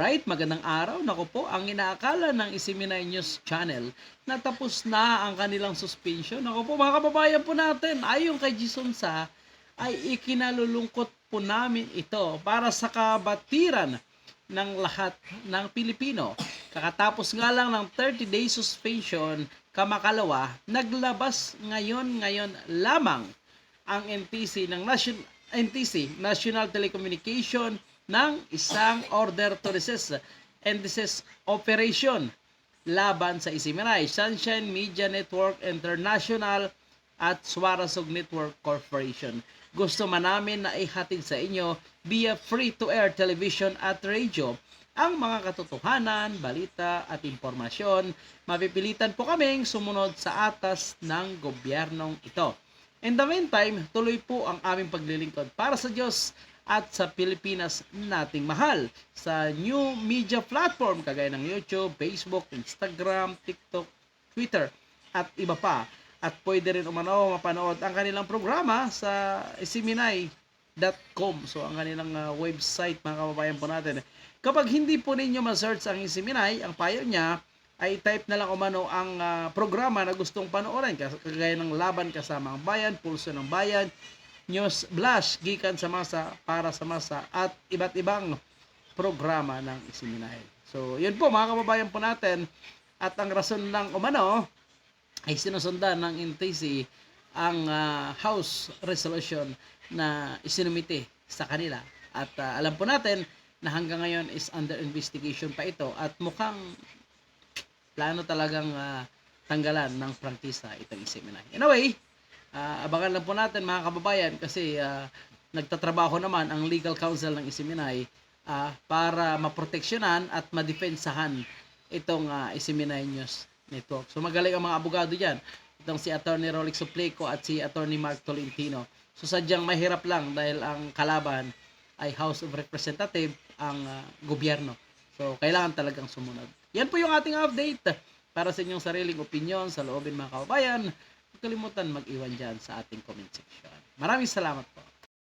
Right, magandang araw. Nako po, ang inaakala ng Isiminay News Channel na tapos na ang kanilang suspension. Nako po, mga kababayan po natin, ayon kay Jason Sa, ay ikinalulungkot po namin ito para sa kabatiran ng lahat ng Pilipino. Kakatapos nga lang ng 30-day suspension, kamakalawa, naglabas ngayon ngayon lamang ang NTC ng Nation, NTC, National Telecommunication ng isang order to resist and desist operation laban sa Isiminay, Sunshine Media Network International at Suarasog Network Corporation. Gusto man namin na ihatid sa inyo via free-to-air television at radio ang mga katotohanan, balita at impormasyon. Mapipilitan po kaming sumunod sa atas ng gobyernong ito. In the meantime, tuloy po ang aming paglilingkod para sa Diyos at sa Pilipinas nating mahal sa new media platform kagaya ng YouTube, Facebook, Instagram, TikTok, Twitter at iba pa. At pwede rin umano mapanood ang kanilang programa sa isiminay.com. So ang kanilang uh, website mga kababayan po natin. Kapag hindi po ninyo ma-search ang Isiminay, ang payo niya ay type na lang umano ang uh, programa na gustong panoorin kagaya ng Laban Kasama ang Bayan, Pulso ng Bayan, News Flash, Gikan sa Masa, Para sa Masa, at iba't ibang programa ng Isiminay. So, yun po mga kababayan po natin. At ang rason lang umano ay sinusundan ng NTC ang ah, House Resolution na isinumite sa kanila. At ah, alam po natin na hanggang ngayon is under investigation pa ito at mukhang plano talagang ah, tanggalan ng prangkisa itong Isiminay. Anyway, Ah, abangan lang po natin mga kababayan kasi ah, nagtatrabaho naman ang legal counsel ng Isiminay ah, para maproteksyonan at madefensahan itong ah, Isiminay News Network. So magaling ang mga abogado diyan. Itong si Attorney Rolex Suplico at si Attorney Mark Tolentino. So sadyang mahirap lang dahil ang kalaban ay House of Representative ang ah, gobyerno. So kailangan talagang sumunod. Yan po yung ating update para sa inyong sariling opinion sa loobin mga kababayan. Kalimutan mag-iwan dyan sa ating comment section. Maraming salamat po.